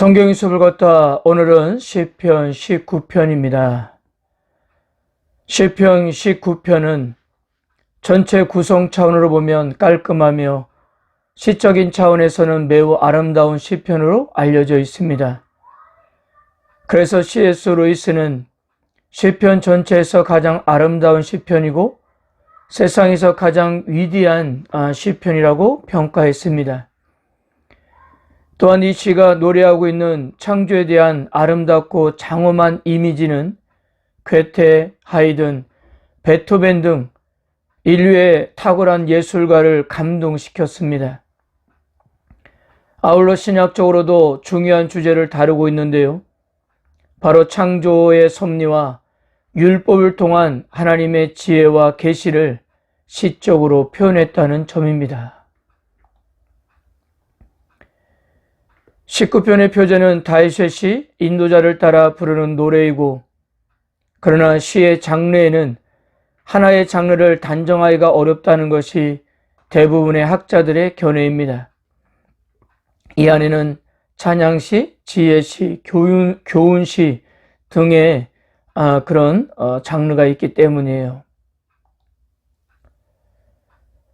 성경 수업을 걷다 오늘은 시편 19편입니다. 시편 19편은 전체 구성 차원으로 보면 깔끔하며 시적인 차원에서는 매우 아름다운 시편으로 알려져 있습니다. 그래서 C.S. 루이스는 시편 전체에서 가장 아름다운 시편이고 세상에서 가장 위대한 아, 시편이라고 평가했습니다. 또한 이 시가 노래하고 있는 창조에 대한 아름답고 장엄한 이미지는 괴테, 하이든, 베토벤 등 인류의 탁월한 예술가를 감동시켰습니다. 아울러 신학적으로도 중요한 주제를 다루고 있는데요. 바로 창조의 섭리와 율법을 통한 하나님의 지혜와 계시를 시적으로 표현했다는 점입니다. 19편의 표제는 다이셋이 인도자를 따라 부르는 노래이고 그러나 시의 장르에는 하나의 장르를 단정하기가 어렵다는 것이 대부분의 학자들의 견해입니다. 이 안에는 찬양시, 지혜시, 교훈, 교훈시 등의 아, 그런 어, 장르가 있기 때문이에요.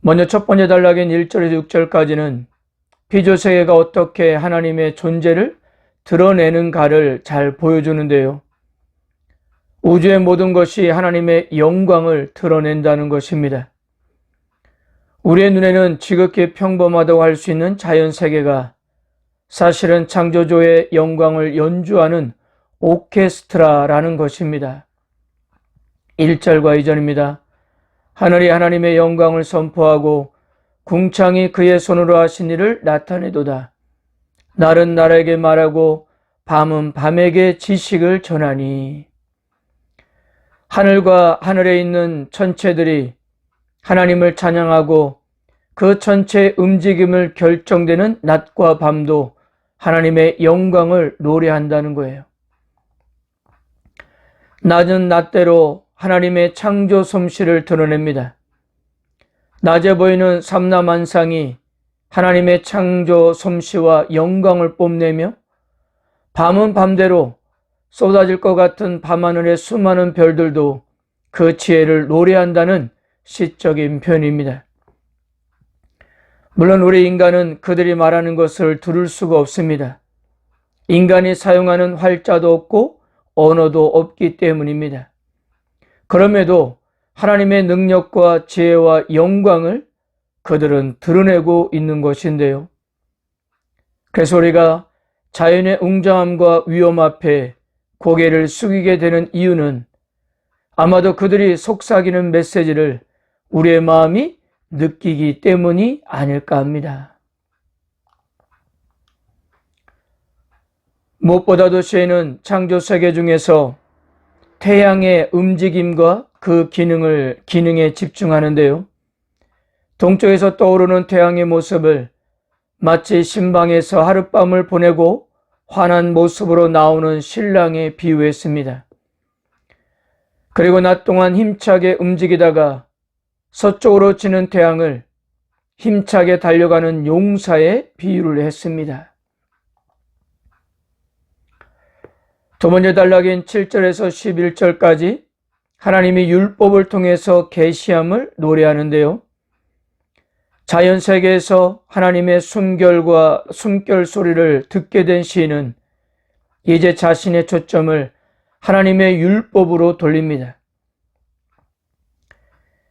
먼저 첫 번째 단락인 1절에서 6절까지는 피조세계가 어떻게 하나님의 존재를 드러내는가를 잘 보여주는데요. 우주의 모든 것이 하나님의 영광을 드러낸다는 것입니다. 우리의 눈에는 지극히 평범하다고 할 수 있는 자연 세계가 사실은 창조조의 영광을 연주하는 오케스트라라는 것입니다. 1절과 2절입니다. 하늘이 하나님의 영광을 선포하고 궁창이 그의 손으로 하신 일을 나타내도다. 날은 날에게 말하고 밤은 밤에게 지식을 전하니. 하늘과 하늘에 있는 천체들이 하나님을 찬양하고 그 천체의 움직임을 결정되는 낮과 밤도 하나님의 영광을 노래한다는 거예요. 낮은 낮대로 하나님의 창조 솜씨를 드러냅니다. 낮에 보이는 삼라만상이 하나님의 창조 솜씨와 영광을 뽐내며 밤은 밤대로 쏟아질 것 같은 밤하늘의 수많은 별들도 그 지혜를 노래한다는 시적인 표현입니다. 물론 우리 인간은 그들이 말하는 것을 들을 수가 없습니다. 인간이 사용하는 활자도 없고 언어도 없기 때문입니다. 그럼에도 하나님의 능력과 지혜와 영광을 그들은 드러내고 있는 것인데요. 그래서 우리가 자연의 웅장함과 위험 앞에 고개를 숙이게 되는 이유는 아마도 그들이 속삭이는 메시지를 우리의 마음이 느끼기 때문이 아닐까 합니다. 무엇보다도 시에는 창조 세계 중에서 태양의 움직임과 그 기능을, 기능에 집중하는데요. 동쪽에서 떠오르는 태양의 모습을 마치 신방에서 하룻밤을 보내고 환한 모습으로 나오는 신랑에 비유했습니다. 그리고 낮 동안 힘차게 움직이다가 서쪽으로 치는 태양을 힘차게 달려가는 용사에 비유를 했습니다. 두 번째 단락인 7절에서 11절까지 하나님이 율법을 통해서 계시함을 노래하는데요. 자연 세계에서 하나님의 숨결과 숨결 소리를 듣게 된 시인은 이제 자신의 초점을 하나님의 율법으로 돌립니다.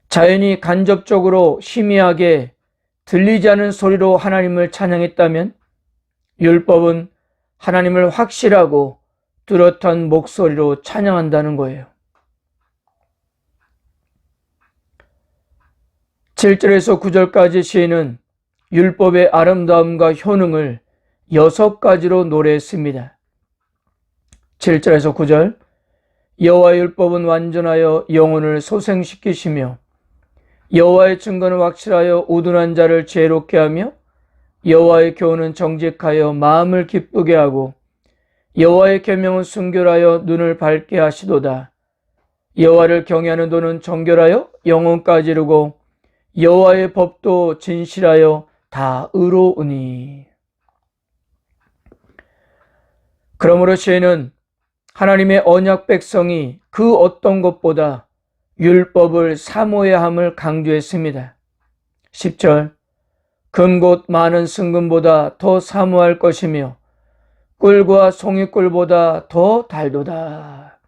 자연이 간접적으로 희미하게 들리지 않은 소리로 하나님을 찬양했다면 율법은 하나님을 확실하고 뚜렷한 목소리로 찬양한다는 거예요. 7절에서 9절까지 시인은 율법의 아름다움과 효능을 여섯 가지로 노래했습니다. 7절에서 9절 여호와의 율법은 완전하여 영혼을 소생시키시며 여호와의 증거는 확실하여 우둔한 자를 죄롭게 하며 여호와의 교훈은 정직하여 마음을 기쁘게 하고 여호와의 계명은 순결하여 눈을 밝게 하시도다. 여호와를 경외하는 도는 정결하여 영혼까지 이르고 여호와의 법도 진실하여 다 의로우니 그러므로 시인은 하나님의 언약 백성이 그 어떤 것보다 율법을 사모해야 함을 강조했습니다. 10절 금곧 많은 승금보다 더 사모할 것이며 꿀과 송이꿀보다 더 달도다.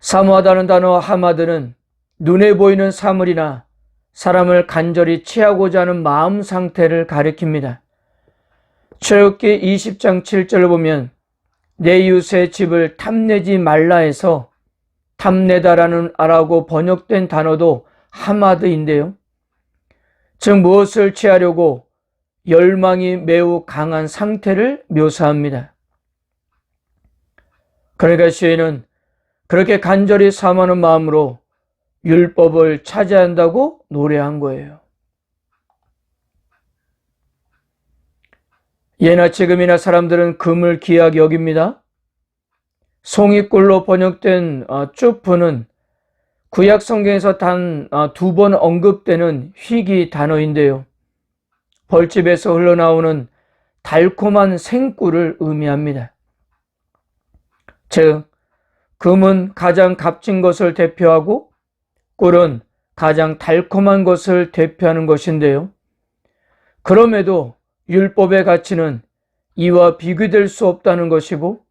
사모하다는 단어 하마드는 눈에 보이는 사물이나 사람을 간절히 취하고자 하는 마음 상태를 가리킵니다. 출애굽기 20장 7절을 보면 내 이웃의 집을 탐내지 말라 해서 탐내다라는 아라고 번역된 단어도 하마드인데요. 즉 무엇을 취하려고 열망이 매우 강한 상태를 묘사합니다. 그러니까 시인은 그렇게 간절히 사모하는 마음으로 율법을 찾아야 한다고 노래한 거예요. 예나 지금이나 사람들은 금을 귀하게 여깁니다. 송이꿀로 번역된 쭈프는 구약 성경에서 단 두 번 언급되는 희귀 단어인데요. 벌집에서 흘러나오는 달콤한 생꿀을 의미합니다. 즉, 금은 가장 값진 것을 대표하고 꿀은 가장 달콤한 것을 대표하는 것인데요. 그럼에도 율법의 가치는 이와 비교될 수 없다는 것이고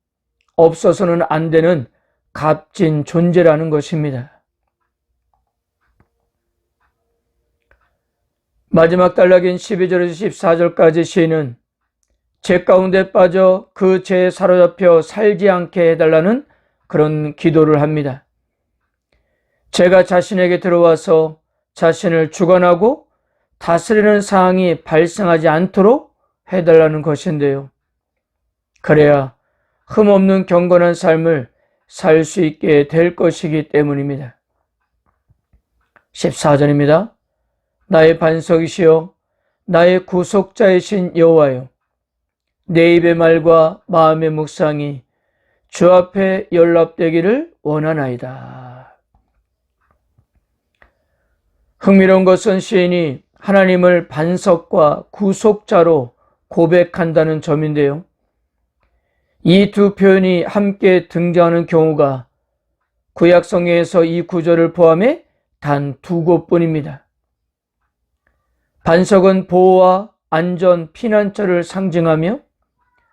없어서는 안 되는 값진 존재라는 것입니다. 마지막 단락인 12절에서 14절까지 시인은 죄 가운데 빠져 그 죄에 사로잡혀 살지 않게 해달라는 그런 기도를 합니다. 제가 자신에게 들어와서 자신을 주관하고 다스리는 상황이 발생하지 않도록 해달라는 것인데요. 그래야 흠없는 경건한 삶을 살 수 있게 될 것이기 때문입니다. 14절입니다. 나의 반석이시여 나의 구속자이신 여호와여 내 입의 말과 마음의 묵상이 주 앞에 연락되기를 원하나이다. 흥미로운 것은 시인이 하나님을 반석과 구속자로 고백한다는 점인데요. 이 두 표현이 함께 등장하는 경우가 구약성경에서 이 구절을 포함해 단 두 곳뿐입니다. 반석은 보호와 안전, 피난처를 상징하며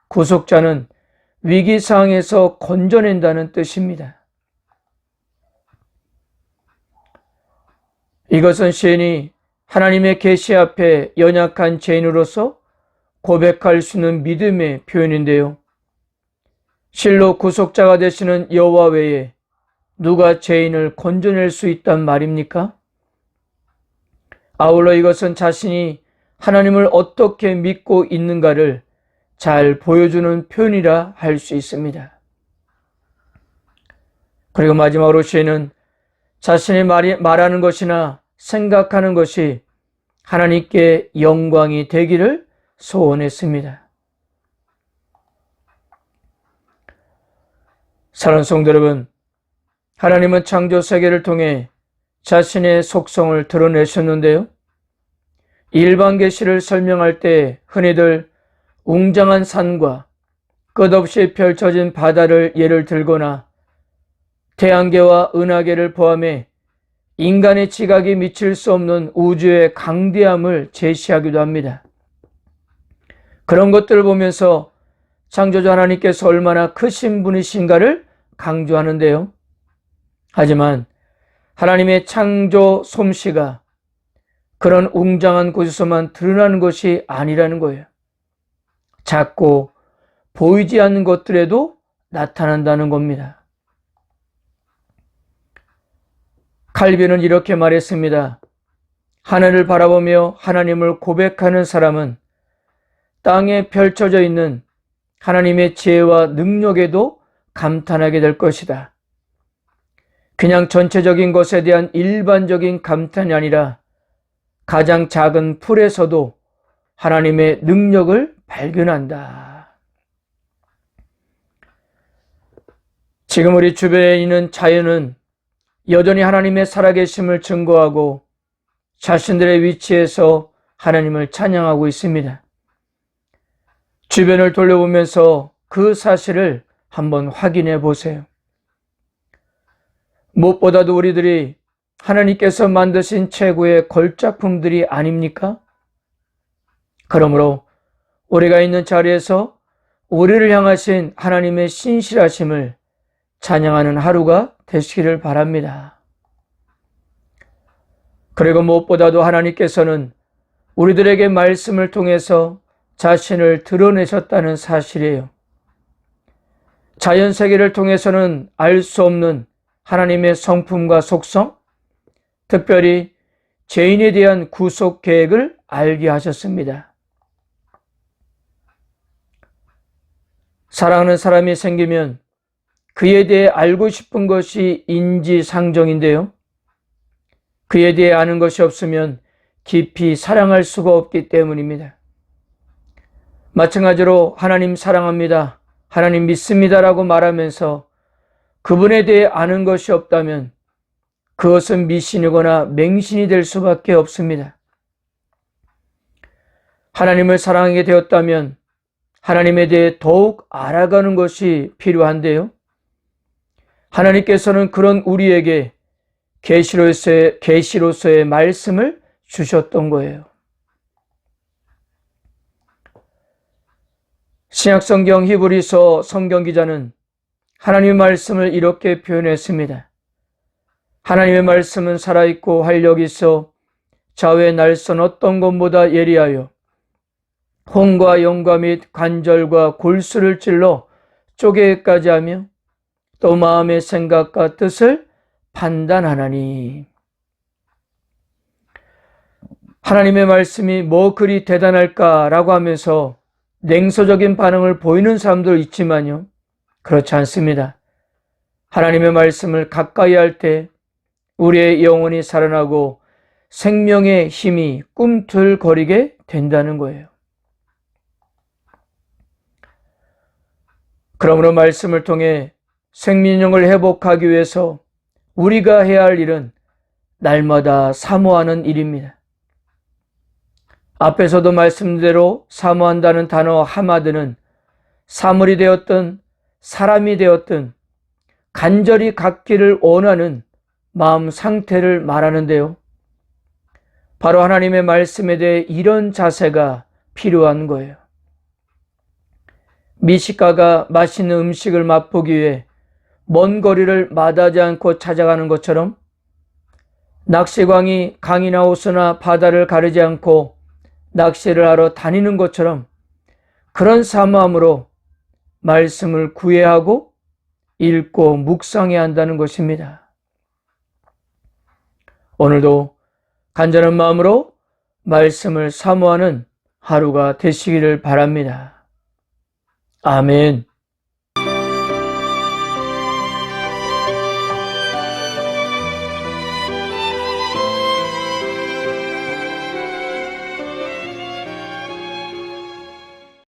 구속자는 위기 상황에서 건져낸다는 뜻입니다. 이것은 시인이 하나님의 계시 앞에 연약한 죄인으로서 고백할 수 있는 믿음의 표현인데요. 실로 구속자가 되시는 여호와 외에 누가 죄인을 건져낼 수 있단 말입니까? 아울러 이것은 자신이 하나님을 어떻게 믿고 있는가를 잘 보여주는 표현이라 할 수 있습니다. 그리고 마지막으로 시인은 자신이 말이, 말하는 것이나 생각하는 것이 하나님께 영광이 되기를 소원했습니다. 사랑하는 성도 여러분, 하나님은 창조 세계를 통해 자신의 속성을 드러내셨는데요. 일반 계시를 설명할 때 흔히들 웅장한 산과 끝없이 펼쳐진 바다를 예를 들거나 태양계와 은하계를 포함해 인간의 지각이 미칠 수 없는 우주의 강대함을 제시하기도 합니다. 그런 것들을 보면서 창조주 하나님께서 얼마나 크신 분이신가를 강조하는데요. 하지만 하나님의 창조 솜씨가 그런 웅장한 곳에서만 드러나는 것이 아니라는 거예요. 작고 보이지 않는 것들에도 나타난다는 겁니다. 칼빈은 이렇게 말했습니다. 하늘을 바라보며 하나님을 고백하는 사람은 땅에 펼쳐져 있는 하나님의 지혜와 능력에도 감탄하게 될 것이다. 그냥 전체적인 것에 대한 일반적인 감탄이 아니라 가장 작은 풀에서도 하나님의 능력을 발견한다. 지금 우리 주변에 있는 자연은 여전히 하나님의 살아계심을 증거하고 자신들의 위치에서 하나님을 찬양하고 있습니다. 주변을 돌려보면서 그 사실을 한번 확인해 보세요. 무엇보다도 우리들이 하나님께서 만드신 최고의 걸작품들이 아닙니까? 그러므로 우리가 있는 자리에서 우리를 향하신 하나님의 신실하심을 찬양하는 하루가 되시기를 바랍니다. 그리고 무엇보다도 하나님께서는 우리들에게 말씀을 통해서 자신을 드러내셨다는 사실이에요. 자연 세계를 통해서는 알 수 없는 하나님의 성품과 속성, 특별히 죄인에 대한 구속 계획을 알게 하셨습니다. 사랑하는 사람이 생기면 그에 대해 알고 싶은 것이 인지상정인데요. 그에 대해 아는 것이 없으면 깊이 사랑할 수가 없기 때문입니다. 마찬가지로 하나님 사랑합니다. 하나님 믿습니다라고 말하면서 그분에 대해 아는 것이 없다면 그것은 미신이거나 맹신이 될 수밖에 없습니다. 하나님을 사랑하게 되었다면 하나님에 대해 더욱 알아가는 것이 필요한데요. 하나님께서는 그런 우리에게 계시로서의 계시로서의 말씀을 주셨던 거예요. 신약성경 히브리서 성경 기자는 하나님의 말씀을 이렇게 표현했습니다. 하나님의 말씀은 살아있고 활력이 있어 좌우의 날선 어떤 것보다 예리하여 혼과 영과 및 관절과 골수를 찔러 쪼개까지 하며 또 마음의 생각과 뜻을 판단하나니 하나님의 말씀이 뭐 그리 대단할까라고 하면서 냉소적인 반응을 보이는 사람도 있지만요. 그렇지 않습니다. 하나님의 말씀을 가까이 할 때 우리의 영혼이 살아나고 생명의 힘이 꿈틀거리게 된다는 거예요. 그러므로 말씀을 통해 생민형을 회복하기 위해서 우리가 해야 할 일은 날마다 사모하는 일입니다. 앞에서도 말씀대로 사모한다는 단어 하마드는 사물이 되었든 사람이 되었든 간절히 갖기를 원하는 마음 상태를 말하는데요. 바로 하나님의 말씀에 대해 이런 자세가 필요한 거예요. 미식가가 맛있는 음식을 맛보기 위해 먼 거리를 마다하지 않고 찾아가는 것처럼 낚시광이 강이나 호수나 바다를 가르지 않고 낚시를 하러 다니는 것처럼 그런 사모함으로 말씀을 구해하고 읽고 묵상해야 한다는 것입니다. 오늘도 간절한 마음으로 말씀을 사모하는 하루가 되시기를 바랍니다. 아멘.